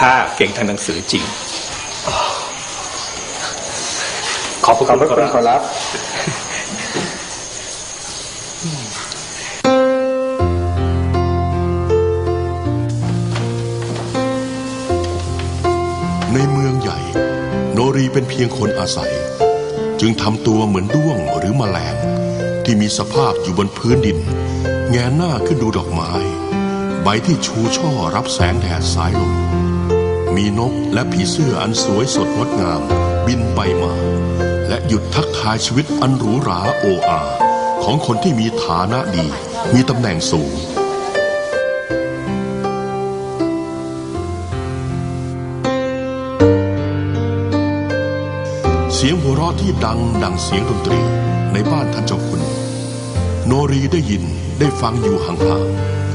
ข้าเก่งทางหนังสือจริง ขอบพระขอบพระคุคุณณคขอรับรับในเมืองใหญ่ โนรีเป็นเพียงคนอาศัย จึงทำตัวเหมือนด้วงหรือแมลง ที่มีสภาพอยู่บนพื้นดิน แงนหน้าขึ้นดูดอกไม้ ใบที่ชูช่อรับแสงแดดสายลม มีนกและผีเสื้ออันสวยสดงดงาม บินไปมา และหยุดทักทายชีวิตอันหรูหราโออา ของคนที่มีฐานะดี มีตำแหน่งสูงเสียงหัวเราะที่ดังดังเสียงดนตรีในบ้านท่านเจ้าคุณ โนรีได้ยินได้ฟังอยู่ห่าง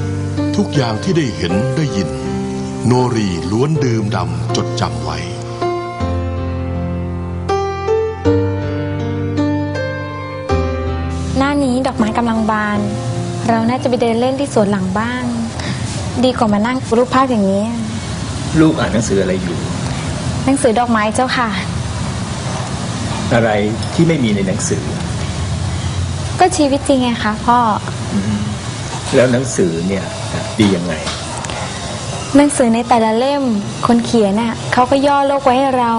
ๆทุกอย่างที่ได้เห็นได้ยิน โนรีล้วนดื่มดำจดจำไว้ หน้านี้ดอกไม้กำลังบาน เราน่าจะไปเดินเล่นที่สวนหลังบ้าน ดีกว่ามานั่งรูปภาพอย่างนี้ ลูกอ่านหนังสืออะไรอยู่ หนังสือดอกไม้เจ้าค่ะ อะไรที่ไม่มีในหนังสือ ก็ชีวิตจริงไงคะพ่อ แล้วหนังสือเนี่ยดียังไง หนังสือในแต่ละเล่ม คนเขียนน่ะเขาก็ย่อโลกไว้ให้เรา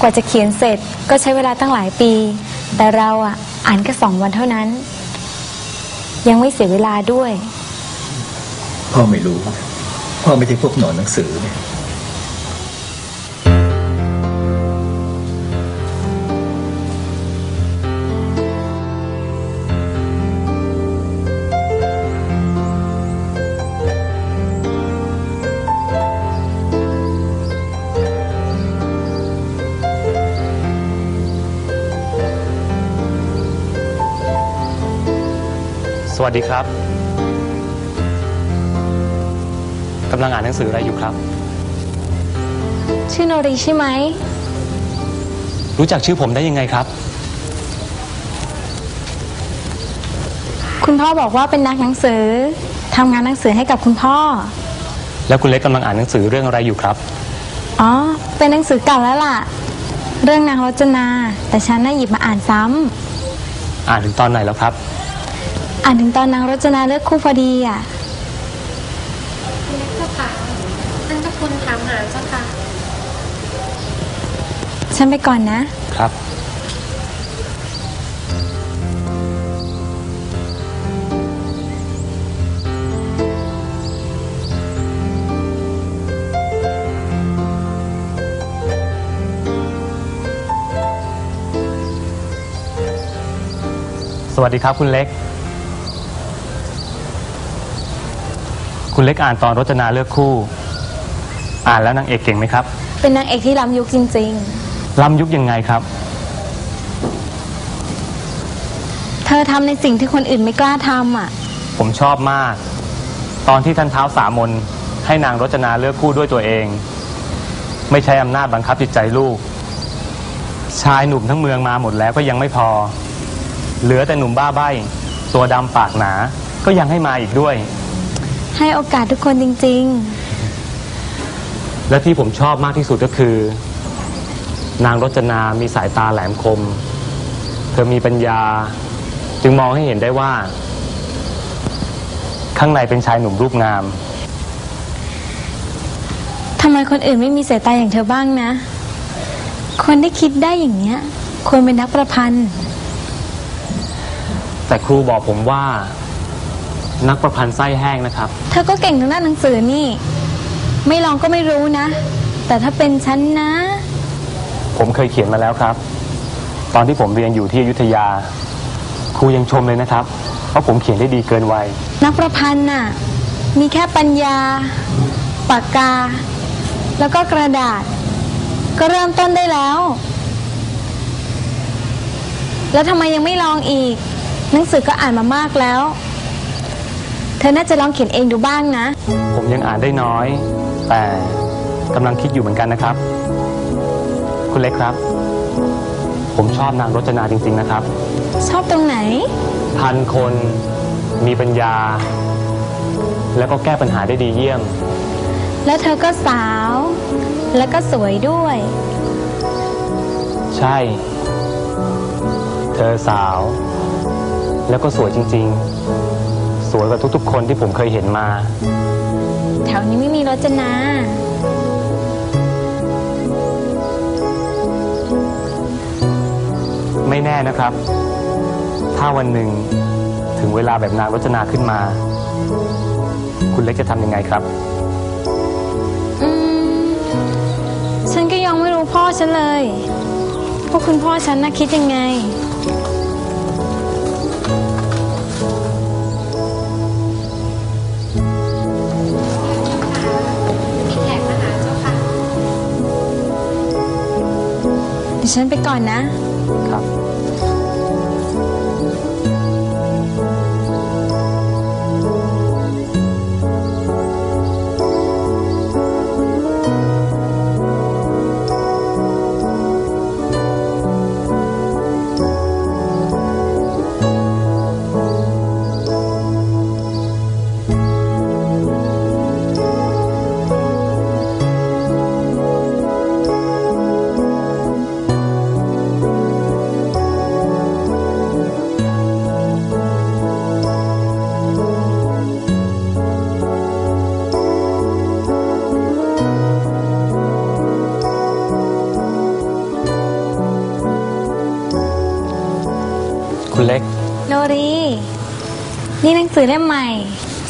กว่าจะเขียนเสร็จก็ใช้เวลาตั้งหลายปี แต่เราอะอ่านแค่สองวันเท่านั้น ยังไม่เสียเวลาด้วย พ่อไม่รู้ พ่อไม่ใช่พวกหนอนหนังสือเนี่ย วัสดีครับกำลังอ่านหนังสืออะไรอยู่ครับ ชื่อโนริใช่ไหม รู้จักชื่อผมได้ยังไงครับ คุณพ่อบอกว่าเป็นนักหนังสือทำงานหนังสือให้กับคุณพ่อ แล้วคุณเล็กกำลังอ่านหนังสือเรื่องอะไรอยู่ครับ อ๋อ เป็นหนังสือเก่าแล้วล่ะ เรื่องนางรจนา แต่ฉันน่ะหยิบมาอ่านซ้ำอ่านถึงตอนไหนแล้วครับ อ่านถึงตอนนางรจนาเลือกคู่พอดีอะเจ้าค่ะท่านเจ้าคุณถามหาเจ้าค่ะ ฉันไปก่อนนะ ครับ สวัสดีครับคุณเล็ก คุณเล็กอ่านตอนรจนาเลือกคู่ อ่านแล้วนางเอกเก่งไหมครับเป็นนางเอกที่ล้ำยุคจริง ล้ำยุคยังไงครับ ๆ เธอทำในสิ่งที่คนอื่นไม่กล้าทำอะ ผมชอบมาก ตอนที่ท่านเท้าสามนให้นางรจนาเลือกคู่ด้วยตัวเอง ไม่ใช้อำนาจบังคับจิตใจลูก ชายหนุ่มทั้งเมืองมาหมดแล้วก็ยังไม่พอ เหลือแต่หนุ่มบ้าใบ้ ตัวดำปากหนา ก็ยังให้มาอีกด้วย ให้โอกาสทุกคนจริง และที่ผมชอบมากที่สุดก็คือ นางรจนามีสายตาแหลมคม เธอมีปัญญา จึงมองให้เห็นได้ว่า ข้างในเป็นชายหนุ่มรูปงาม ๆทำไมคนอื่นไม่มีสายตาอย่างเธอบ้างนะ คนที่คิดได้อย่างเนี้ยควรเป็นนักประพันธ์ แต่ครูบอกผมว่า นักประพันธ์ไส้แห้งนะครับ เธอก็เก่งทางด้านหนังสือนี่ ไม่ลองก็ไม่รู้นะ แต่ถ้าเป็นฉันนะ ผมเคยเขียนมาแล้วครับ ตอนที่ผมเรียนอยู่ที่อยุธยา ครูยังชมเลยนะครับว่าผมเขียนได้ดีเกินวัย นักประพันธ์น่ะ มีแค่ปัญญา ปากกา แล้วก็กระดาษ ก็เริ่มต้นได้แล้ว แล้วทำไมยังไม่ลองอีก หนังสือก็อ่านมามากแล้วเธอน่าจะลองเขียนเองดูบ้างนะ ผมยังอ่านได้น้อย แต่กำลังคิดอยู่เหมือนกันนะครับ คุณเล็กครับ ผมชอบนางรจนาจริง ๆ นะครับ ชอบตรงไหน พันคนมีปัญญา แล้วก็แก้ปัญหาได้ดีเยี่ยม แล้วเธอก็สาว แล้วก็สวยด้วย ใช่ เธอสาว แล้วก็สวยจริงๆส วยกว่าทุกๆ คนที่ผมเคยเห็นมา แถวนี้ไม่มีรจนา ไม่แน่นะครับ ถ้าวันหนึ่งถึงเวลาแบบนางรจนาขึ้นมา คุณเล็กจะทำยังไงครับ อืม ฉันก็ยังไม่รู้พ่อฉันเลยว่าคุณพ่อฉันน่ะคิดยังไง ดี๋ยวฉันไปก่อนนะ ครับ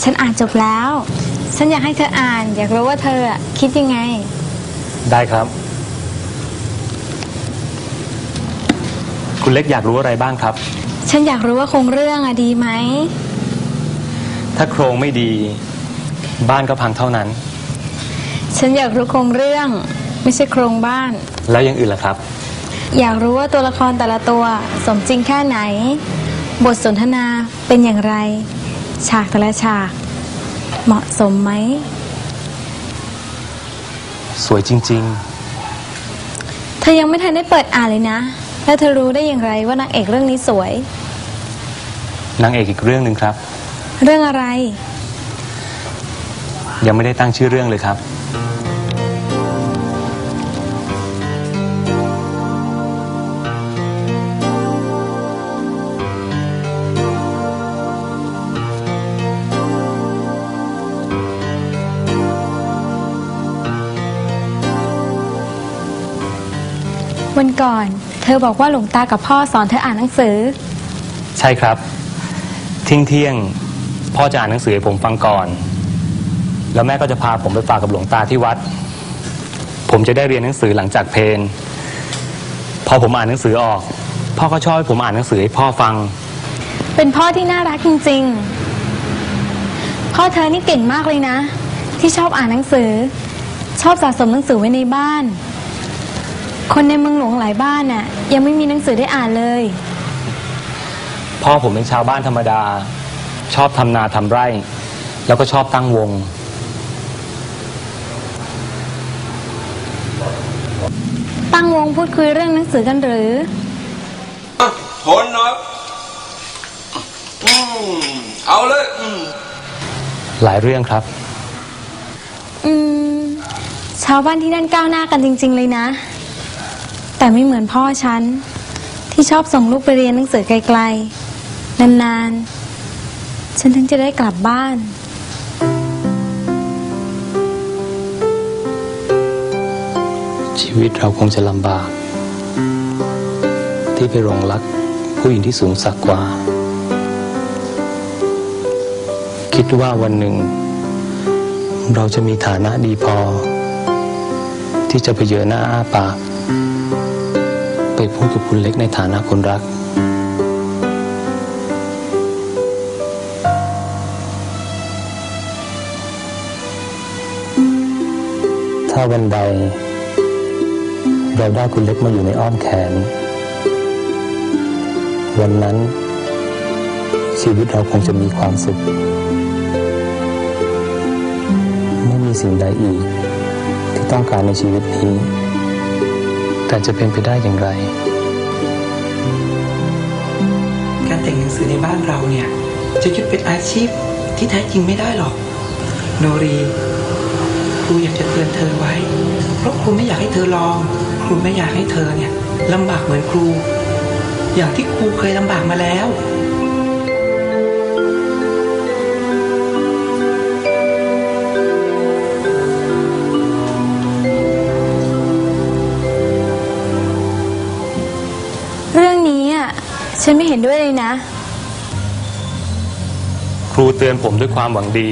ฉันอ่านจบแล้ว ฉันอยากให้เธออ่าน อยากรู้ว่าเธออะคิดยังไง ได้ครับ คุณเล็กอยากรู้อะไรบ้างครับ ฉันอยากรู้ว่าโครงเรื่องอะดีไหม ถ้าโครงไม่ดี บ้านก็พังเท่านั้น ฉันอยากรู้โครงเรื่อง ไม่ใช่โครงบ้าน แล้วอยังอื่นล่ะครับ อยากรู้ว่าตัวละครแต่ละตัว สมจริงแค่ไหน บทสนทนาเป็นอย่างไร ฉากแต่ละฉาก เหมาะสมไหม สวยจริง เธอยังไม่ทันได้เปิดอ่านเลยนะ แล้วเธอรู้ได้อย่างไรว่านางเอกเรื่องนี้สวย ๆ นางเอกอีกเรื่องหนึ่งครับ เรื่องอะไร ยังไม่ได้ตั้งชื่อเรื่องเลยครับ วันก่อน เธอบอกว่าหลวงตากับพ่อสอนเธออ่านหนังสือ ใช่ครับเที่ยงเที่ยงๆพ่อจะอ่านหนังสือให้ผมฟังก่อน แล้วแม่ก็จะพาผมไปฝากกับหลวงตาที่วัด ผมจะได้เรียนหนังสือหลังจากเพลนพอผมอ่านหนังสือออก พ่อก็ชอบให้ผมอ่านหนังสือให้พ่อฟัง เป็นพ่อที่น่ารักจริงๆ พ่อเธอนี่เก่งมากเลยนะ ที่ชอบอ่านหนังสือ ชอบสะสมหนังสือไว้ในบ้าน คนในเมืองหลวงหลายบ้านน่ะ ยังไม่มีหนังสือได้อ่านเลย พ่อผมเป็นชาวบ้านธรรมดา ชอบทำนาทำไร่ แล้วก็ชอบตั้งวง ตั้งวงพูดคุยเรื่องหนังสือกันหรืออะทนหน่อยอืมเอาเลยอืมหลายเรื่องครับ อืม ชาวบ้านที่นั่นก้าวหน้ากันจริง ๆ เลยนะ แต่ไม่เหมือนพ่อฉัน ที่ชอบส่งลูกไปเรียนหนังสือไกลๆ นานๆ ฉันถึงจะได้กลับบ้าน ชีวิตเราคงจะลำบาก ที่ไปหลงรักผู้หญิงที่สูงสักกว่า คิดว่าวันหนึ่ง เราจะมีฐานะดีพอ ที่จะไปเยอหน้าอ้าปาก ไปพูดกับคุณเล็กในฐานะคนรัก ถ้าวันใด เราได้คุณเล็กมาอยู่ในอ้อมแขน วันนั้น ชีวิตเราคงจะมีความสุข ไม่มีสิ่งใดอีก ที่ต้องการในชีวิตนี้ แต่จะเป็นไปได้อย่างไร การแต่งหนังสือในบ้านเราเนี่ย จะยึดเป็นอาชีพที่แท้จริงไม่ได้หรอก โนรีครูอยากจะเตือนเธอไว้ เพราะครูไม่อยากให้เธอลอง ครูไม่อยากให้เธอเนี่ยลำบากเหมือนครู อย่างที่ครูเคยลำบากมาแล้ว เตือนผมด้วยความหวังดี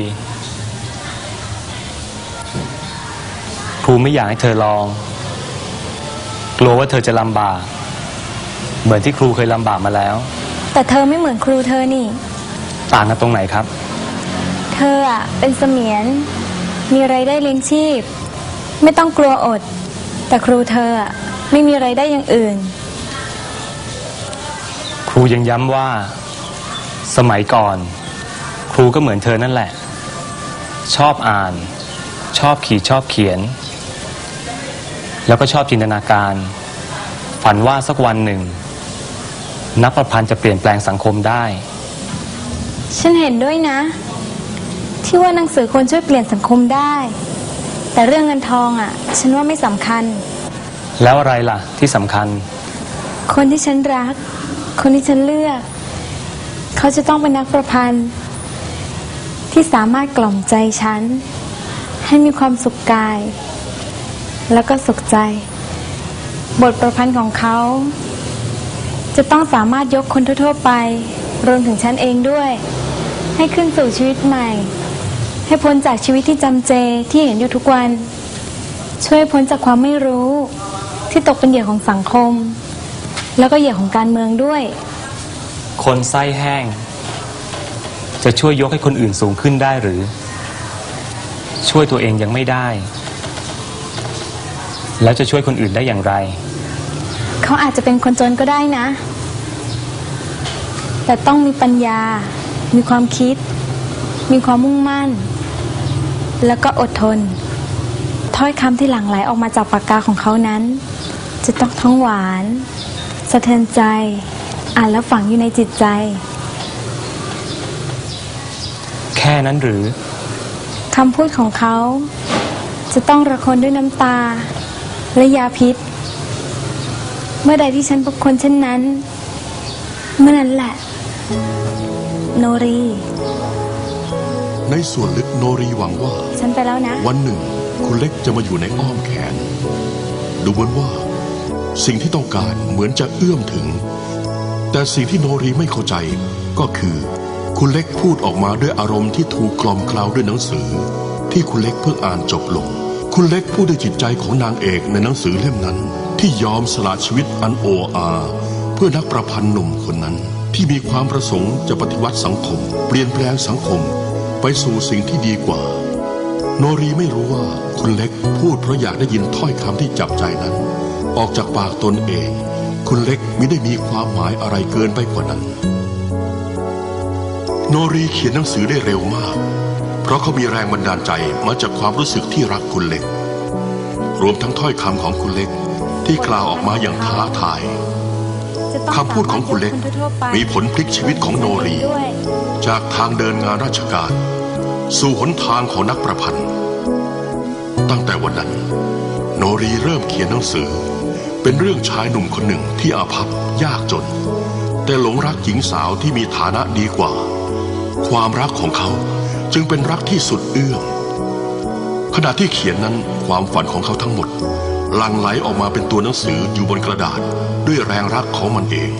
ครูไม่อยากให้เธอลอง กลัวว่าเธอจะลำบาก เหมือนที่ครูเคยลำบากมาแล้ว แต่เธอไม่เหมือนครูเธอนี่ ต่างกันตรงไหนครับ เธออะเป็นเสมียน มีไรายได้เลี้ยงชีพ ไม่ต้องกลัวอด แต่ครูเธออะไม่มีไรายได้อย่างอื่น ครูยังย้ำว่า สมัยก่อน ครูก็เหมือนเธอนั่นแหละ ชอบอ่าน ชอบขีดชอบเขียน แล้วก็ชอบจินตนาการ ฝันว่าสักวันหนึ่ง นักประพันธ์จะเปลี่ยนแปลงสังคมได้ ฉันเห็นด้วยนะ ที่ว่าหนังสือควรช่วยเปลี่ยนสังคมได้ แต่เรื่องเงินทองอะ ฉันว่าไม่สำคัญ แล้วอะไรล่ะที่สำคัญ คนที่ฉันรัก คนที่ฉันเลือก เขาจะต้องเป็นนักประพันธ์ ที่สามารถกล่อมใจฉัน ให้มีความสุขกาย แล้วก็สุขใจ บทประพันธ์ของเขา จะต้องสามารถยกคนทั่วๆไป รวมถึงฉันเองด้วย ให้ขึ้นสู่ชีวิตใหม่ ให้พ้นจากชีวิตที่จำเจที่เห็นอยู่ทุกวัน ช่วยพ้นจากความไม่รู้ที่ตกเป็นเหยื่อของสังคม แล้วก็เหยื่อของการเมืองด้วย คนไส้แห้ง จะช่วยยกให้คนอื่นสูงขึ้นได้หรือ ช่วยตัวเองยังไม่ได้ แล้วจะช่วยคนอื่นได้อย่างไร เขาอาจจะเป็นคนจนก็ได้นะ แต่ต้องมีปัญญา มีความคิด มีความมุ่งมั่น แล้วก็อดทน ถ้อยคำที่หลั่งไหลออกมาจากปากกาของเขานั้น จะต้องท้องหวาน สะเทือนใจ อ่านแล้วฝังอยู่ในจิตใจ ค่นั้นหรือ คำพูดของเขา จะต้องระคนด้วยน้ำตา และยาพิษ เมื่อใดที่ฉันพบคนเช่นนั้น เมื่อนั้นแหละ โนรี ในส่วนลึกโนรีหวังว่า ฉันไปแล้วนะ วันหนึ่ง คุณเล็กจะมาอยู่ในอ้อมแขน ดูเหมือนว่า สิ่งที่ต้องการเหมือนจะเอื้อมถึง แต่สิ่งที่โนรีไม่เข้าใจก็คือ คุณเล็กพูดออกมาด้วยอารมณ์ที่ถูกกล่อมเคลาด้วยหนังสือ ที่คุณเล็กเพิ่งอ่านจบลง คุณเล็กพูดด้วยจิตใจของนางเอกในหนังสือเล่มนั้น ที่ยอมสละชีวิตอันโออาเพื่อนักประพันธ์หนุ่มคนนั้น ที่มีความประสงค์จะปฏิวัติสังคม เปลี่ยนแปลงสังคม ไปสู่สิ่งที่ดีกว่า โนรีไม่รู้ว่าคุณเล็กพูดเพราะอยากได้ยินถ้อยคำที่จับใจนั้น ออกจากปากตนเอง คุณเล็กไมิได้มีความหมายอะไรเกินไปกว่านั้น โนรีเขียนหนังสือได้เร็วมาก เพราะเขามีแรงบันดาลใจมาจากความรู้สึกที่รักคุณเล็ก รวมทั้งถ้อยคำของคุณเล็กที่กล่าวออกมาอย่างท้าทายคำพูดของคุณเล็กมีผลพลิกชีวิตของโนรี จากทางเดินงานราชการ สู่หนทางของนักประพันธ์ ตั้งแต่วันนั้น โนรีเริ่มเขียนหนังสือ เป็นเรื่องชายหนุ่มคนหนึ่งที่อาภัพยากจน แต่หลงรักหญิงสาวที่มีฐานะดีกว่า ความรักของเขาจึงเป็นรักที่สุดเอื้อมขณะที่เขียนนั้นความฝันของเขาทั้งหมดลังไหลออกมาเป็นตัวหนังสืออยู่บนกระดาษด้วยแรงรักของมันเอง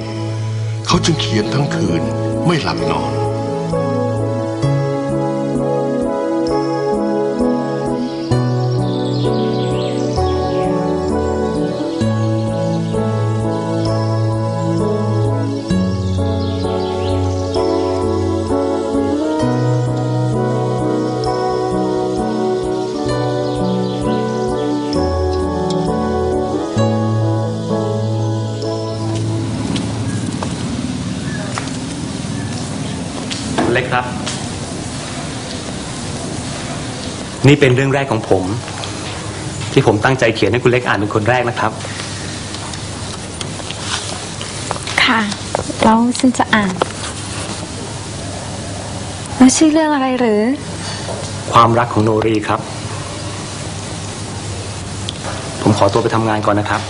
เขาจึงเขียนทั้งคืนไม่หลับนอน นี่เป็นเรื่องแรกของผม ที่ผมตั้งใจเขียนให้คุณเล็กอ่านเป็นคนแรกนะครับ ค่ะ แล้วฉันจะอ่าน แล้วชื่อเรื่องอะไรหรือ ความรักของโนรีครับ ผมขอตัวไปทำงานก่อนนะครับ